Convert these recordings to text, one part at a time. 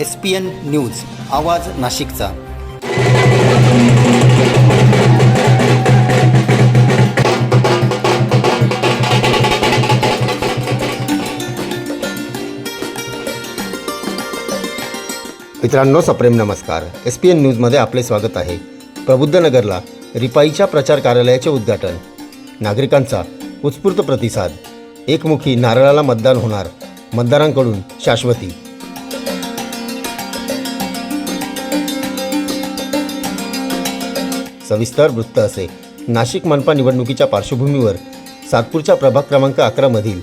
S P N news आवाज नाशिकचा. मित्रांनो सप्रेम नमस्कार. एस पी एन न्यूजमध्ये आपले स्वागत आहे. प्रबुद्धनगरला रिपाईच्या प्रचार कार्यालयाचे उद्घाटन. नागरिकांचा उत्स्फूर्त प्रतिसाद. एकमुखी नारळाला मतदान होणार मतदारांकडून शाश्वती. सविस्तर वृत्त असे. नाशिक मनपा निवडणुकीच्या पार्श्वभूमीवर सातपूरच्या प्रभाग क्रमांक अकरामधील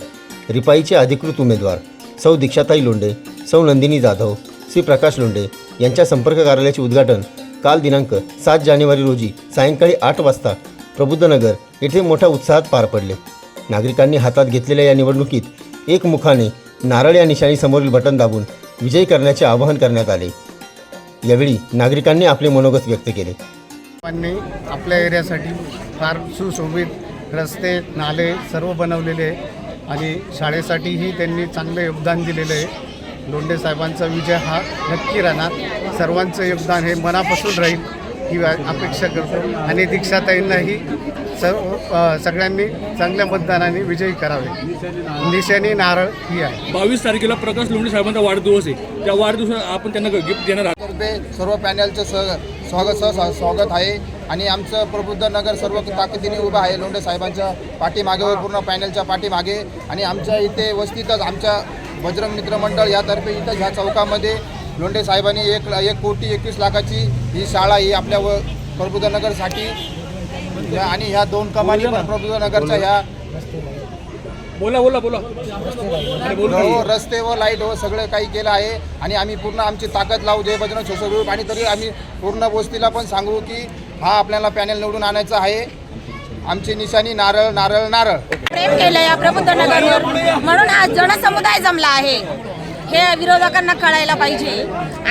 रिपाईचे अधिकृत उमेदवार सौ दीक्षाताई लोंडे सौ नंदिनी जाधव श्री प्रकाश लोंडे यांच्या संपर्क कार्यालयाचे उद्घाटन काल दिनांक सात जानेवारी रोजी सायंकाळी आठ वाजता प्रबुद्धनगर येथे मोठ्या उत्साहात पार पडले. नागरिकांनी हातात घेतलेल्या या निवडणुकीत एकमुखाने नारळ या निशाणीसमोरील बटन दाबून विजयी करण्याचे आवाहन करण्यात आले. यावेळी नागरिकांनी आपले मनोगत व्यक्त केले. लोकांनी आपल्या एरियासाठी फार सुशोभित रस्ते नाले सर्व बनवलेले आहे. आणि शाळेसाठीही त्यांनी चांगलं योगदान दिलेलं आहे. लोंढे साहेबांचा विजय हा नक्की राहणार. सर्वांचं योगदान हे मनापासून राहील ही अपेक्षा करतो. आणि दीक्षाताईंनाही सर्व सगळ्यांनी चांगल्या मतदानाने विजयी करावे. निशाणी नारळ ही आहे. बावीस तारखेला प्रकाश लोंढे साहेबांचा वाढदिवस आहे. त्या वाढदिवसात आपण त्यांना गिफ्ट देणार आहात. सर्व पॅनलचं सह स्वागत सह स्वागत आहे. आणि आमचं प्रबुद्ध नगर सर्व ताकदीने उभं आहे. लोंढे साहेबांच्या पाठीमागे व पूर्ण पॅनलच्या पाठीमागे. आणि आमच्या इथे वस्तीतच आमच्या बजरंग मित्र मंडळ यातर्फे इथं ह्या चौकामध्ये लोंढे साहेबांनी एक एक कोटी एकवीस लाखाची ही शाळा ही आपल्या व प्रबुद्ध नगरसाठी या- आणि ह्या दोन कमानी पण प्रबुद्ध नगरच्या ह्या बोला बोला बोला. हो रस्ते व लाइट व सगळं काही केलं आहे. आणि आम्ही पूर्ण आमची ताकद लावू जय बजरंग सोशल ग्रुप. आणि तरी आम्ही पूर्ण वस्तीला पण सांगू की हा आपल्याला पॅनल निवडून आणायचा आहे. आमची निशाणी नारळ नारळ नारळ. प्रेम केलं या प्रबुद्ध नगरवर. म्हणून आज जनसमुदाय जमला आहे. हे विरोधकांना कळायला पाहिजे.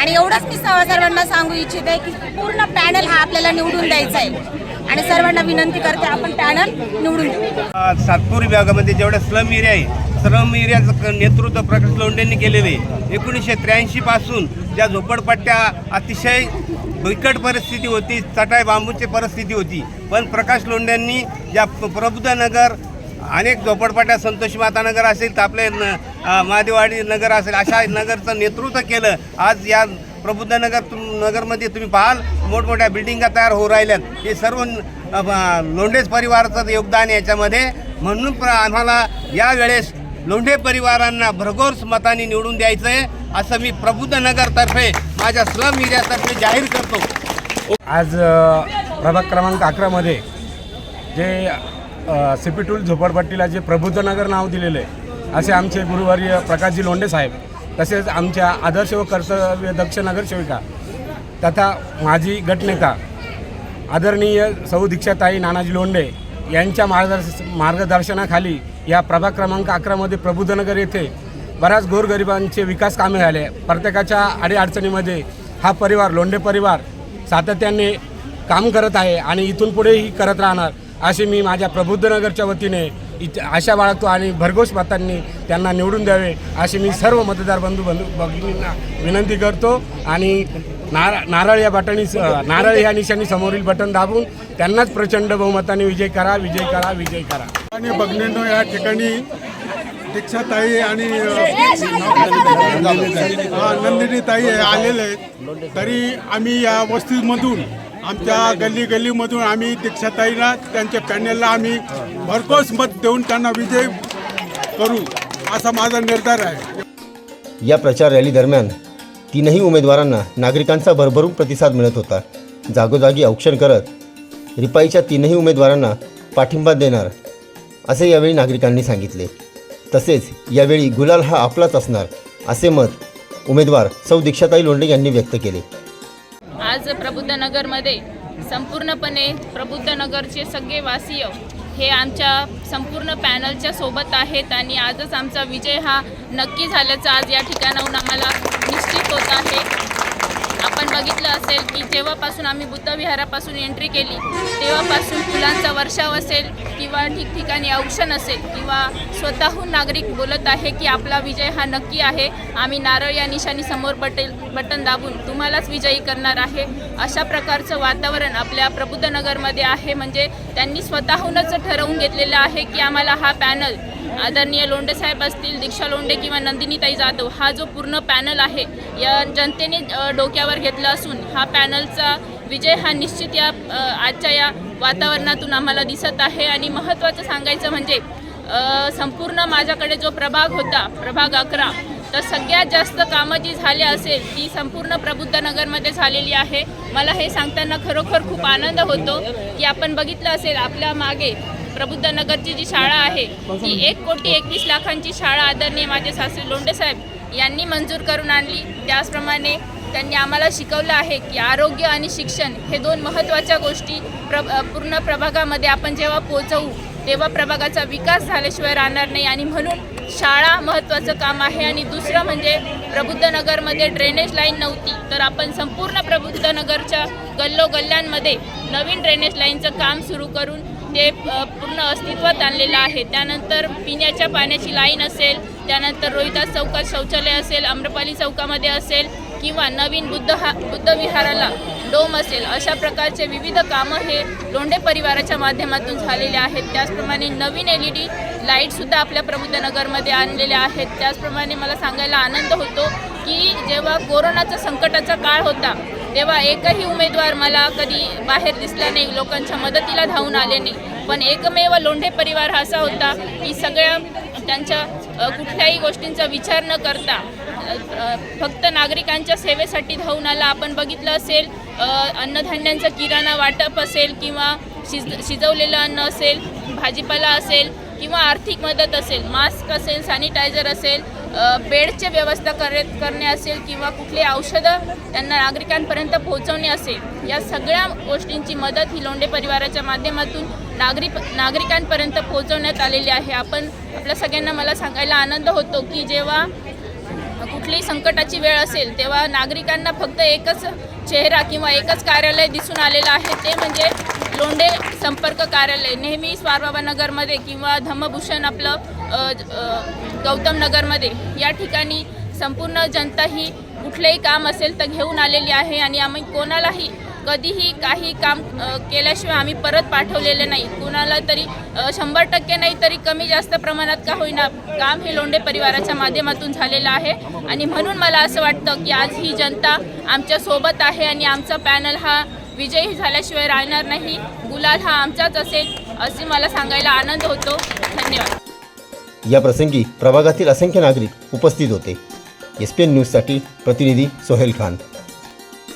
आणि एवढंच सर्वांना सांगू इच्छिते की पूर्ण पॅनल हा आपल्याला निवडून द्यायचा आहे. आणि सर्वांना विनंती करते आपण पॅनल निवडून देऊ. सातपूर विभागामध्ये जेवढा स्लम एरिया आहे स्लम एरियाचं नेतृत्व प्रकाश लोंढेंनी केलेलं आहे. एकोणीसशे त्र्याऐंशी पासून ज्या झोपडपट्ट्या अतिशय बिकट परिस्थिती होती चटाई बांबूची परिस्थिती होती. पण प्रकाश लोंढ्यांनी ज्या प्रबुद्धनगर प्रबुद्ध नगर अनेक झोपडपट्ट्या संतोषी माता नगर असेल तर आपले न महादेवाडी नगर असेल अशा नगरचं नेतृत्व केलं. आज या प्रबुद्ध नगर तुम नगरमध्ये तुम्ही पाहाल मोठमोठ्या बिल्डिंगा तयार होऊ राहिल्यात. हे सर्व अ, लोंढेच परिवाराचं योगदान याच्यामध्ये. म्हणून प्र आम्हाला यावेळेस लोंढे परिवारांना भरघोस मताने निवडून द्यायचं आहे असं मी प्रबुद्ध नगरतर्फे माझ्या स्लम एरियातर्फे जाहीर करतो. आज प्रभाग क्रमांक अकरामध्ये जे सी पी टूल झोपडपट्टीला जे प्रबुद्धनगर नाव दिलेलं आहे असे आमचे गुरुवार्य प्रकाशजी लोंढे साहेब तसेच आमच्या आदर्श व कर्तव्य दक्ष नगरसेविका तथा माजी गटनेता आदरणीय सौ दीक्षाताई नानाजी लोंढे यांच्या मार्गदर्श मार्गदर्शनाखाली या प्रभाग क्रमांक अकरामध्ये प्रबुद्धनगर येथे बऱ्याच गोरगरिबांचे विकास कामे झाले. प्रत्येकाच्या अडीअडचणीमध्ये हा परिवार लोंढे परिवार सातत्याने काम करत आहे आणि इथून पुढेही करत राहणार असे मी माझ्या प्रबुद्धनगरच्या वतीने इथे आशा बाळगतो आणि भरघोस मतांनी त्यांना निवडून द्यावे अशी मी सर्व मतदार बंधू बंधू भगिनींना विनंती करतो. आणि नार नारळ या बटणी नारळ या निशाणी समोरील बटन दाबून त्यांनाच प्रचंड बहुमताने विजय करा विजय करा विजय करा. आणि बघणेंनो या ठिकाणी दीक्षाताई आणि नंदिनी ताई आलेले आहेत. तरी आम्ही या वस्तीमधून आमच्या गल्ली गल्लीमधून आम्ही दीक्षाताईला त्यांच्या पॅनेलला आम्ही भरघोस मत देऊन त्यांना विजय करू असा माझा निर्धार आहे. या प्रचार रॅली दरम्यान तीनही उमेदवारांना नागरिकांचा भरभरून प्रतिसाद मिळत होता. जागोजागी औक्षण करत रिपाईच्या तीनही उमेदवारांना पाठिंबा देणार असे यावेळी नागरिकांनी सांगितले. तसेच यावेळी गुलाल हा आपलाच असणार असे मत उमेदवार सौ दीक्षाताई लोंढे यांनी व्यक्त केले. आज प्रबुद्धनगरमध्ये संपूर्णपणे प्रबुद्धनगरचे सगळे वासीय हे आमच्या संपूर्ण पॅनलच्या सोबत आहेत आणि आजच आमचा विजय हा नक्की झाल्याचा आज या ठिकाणाहून आम्हाला निश्चित होत आहे. आपण बघितलं असेल की जेव्हापासून आम्ही बुद्धविहारापासून एंट्री केली तेव्हापासून फुलांचा वर्षाव असेल किंवा ठिकठिकाणी औक्षण असेल किंवा स्वतःहून नागरिक बोलत आहे की आपला विजय हा नक्की आहे आम्ही नारळ या निशाणी समोर बटेल बटन दाबून तुम्हालाच विजयी करणार आहे. अशा प्रकारचं वातावरण आपल्या प्रबुद्धनगरमध्ये आहे. म्हणजे त्यांनी स्वतःहूनच ठरवून घेतलेलं आहे की आम्हाला हा पॅनल आदरणीय लोंडे साहेब असतील दीक्षा लोंडे किंवा नंदिनीताई जाधव हा जो पूर्ण पॅनल आहे या जनतेने डोक्यावर घेतला असून हा पॅनलचा विजय हा निश्चित या आजच्या या वातावरणातून आम्हाला दिसत आहे. आणि महत्त्वाचं सांगायचं म्हणजे संपूर्ण माझ्याकडे जो प्रभाग होता प्रभाग अकरा तर सगळ्यात जास्त कामं जी झाली असेल ती संपूर्ण प्रबुद्धनगरमध्ये झालेली आहे. मला हे सांगताना खरोखर खूप आनंद होतो की आपण बघितलं असेल आपल्या मागे प्रबुद्ध नगरची जी शाळा आहे ती एक कोटी एकवीस लाखांची शाळा आदरणीय माझे सासरी लोंडेसाहेब यांनी मंजूर करून आणली. त्याचप्रमाणे त्यांनी आम्हाला शिकवलं आहे की आरोग्य आणि शिक्षण हे दोन महत्त्वाच्या गोष्टी प्र पूर्ण प्रभागामध्ये आपण जेव्हा पोचवू तेव्हा प्रभागाचा विकास झाल्याशिवाय राहणार नाही. आणि म्हणून शाळा महत्त्वाचं काम आहे. आणि दुसरं म्हणजे प्रबुद्धनगरमध्ये ड्रेनेज लाईन नव्हती तर आपण संपूर्ण प्रबुद्धनगरच्या गल्लोगल्ल्यांमध्ये नवीन ड्रेनेज लाईनचं काम सुरू करून ते पूर्ण अस्तित्वात आणलेलं आहे. त्यानंतर पिण्याच्या पाण्याची लाईन असेल त्यानंतर रोहिदास चौकात शौचालय असेल आम्रपाली चौकामध्ये असेल किंवा नवीन बुद्ध हा बुद्ध विहाराला डोम असेल अशा प्रकारचे विविध कामं हे लोंढे परिवाराच्या माध्यमातून झालेले आहेत. त्याचप्रमाणे नवीन एल ई डी लाईटसुद्धा आपल्या प्रबुद्धनगरमध्ये आणलेल्या आहेत. त्याचप्रमाणे मला सांगायला आनंद होतो की जेव्हा कोरोनाचा संकटाचा काळ होता तेव्हा एकही उमेदवार मला कधी बाहेर दिसला नाही लोकांच्या मदतीला धावून आले नाही. पण एकमेव लोंढे परिवार हा असा होता की सगळ्या त्यांच्या कुठल्याही गोष्टींचा विचार न करता फक्त नागरिकांच्या सेवेसाठी धावून आला. आपण बघितलं असेल अन्नधान्यांचं किराणा वाटप असेल किंवा शिज शिजवलेलं अन्न असेल भाजीपाला असेल किंवा आर्थिक मदत असेल मास्क असेल सॅनिटायझर असेल बेडची व्यवस्था करे करणे असेल किंवा कुठली औषधं त्यांना नागरिकांपर्यंत पोहोचवणे असेल या सगळ्या गोष्टींची मदत ही लोंढे परिवाराच्या माध्यमातून नागरिक नागरिकांपर्यंत पोहोचवण्यात आलेली आहे. आपण आपल्या सगळ्यांना मला सांगायला आनंद होतो की जेव्हा कुठलीही संकटाची वेळ असेल तेव्हा नागरिकांना फक्त एकच चेहरा किंवा एकच कार्यालय दिसून आलेलं आहे ते म्हणजे लोंढे संपर्क कार्यालय. नेहमी स्वारबाबा नगरमध्ये किंवा धम्मभूषण आपलं गौतम नगरमध्ये. या ठिकाणी संपूर्ण जनता ही कुठलेही काम असेल तर घेऊन आलेली आहे आणि आम्ही कोणालाही कधीही काही काम केल्याशिवाय आम्ही परत पाठवलेले नाही. कुणाला तरी शंभर टक्के नाही तरी कमी जास्त प्रमाणात का होईना काम हे लोंढे परिवाराच्या माध्यमातून झालेलं आहे. आणि म्हणून मला असं वाटतं की आज ही जनता आमच्यासोबत आहे आणि आमचा पॅनल हा विजयी झाल्याशिवाय राहणार नाही. गुलाल हा आमचाच असेल असे मला सांगायला आनंद होतो. धन्यवाद. या प्रसंगी प्रभागातील असंख्य नागरिक उपस्थित होते. एस पी एन न्यूजसाठी प्रतिनिधी सोहेल खान.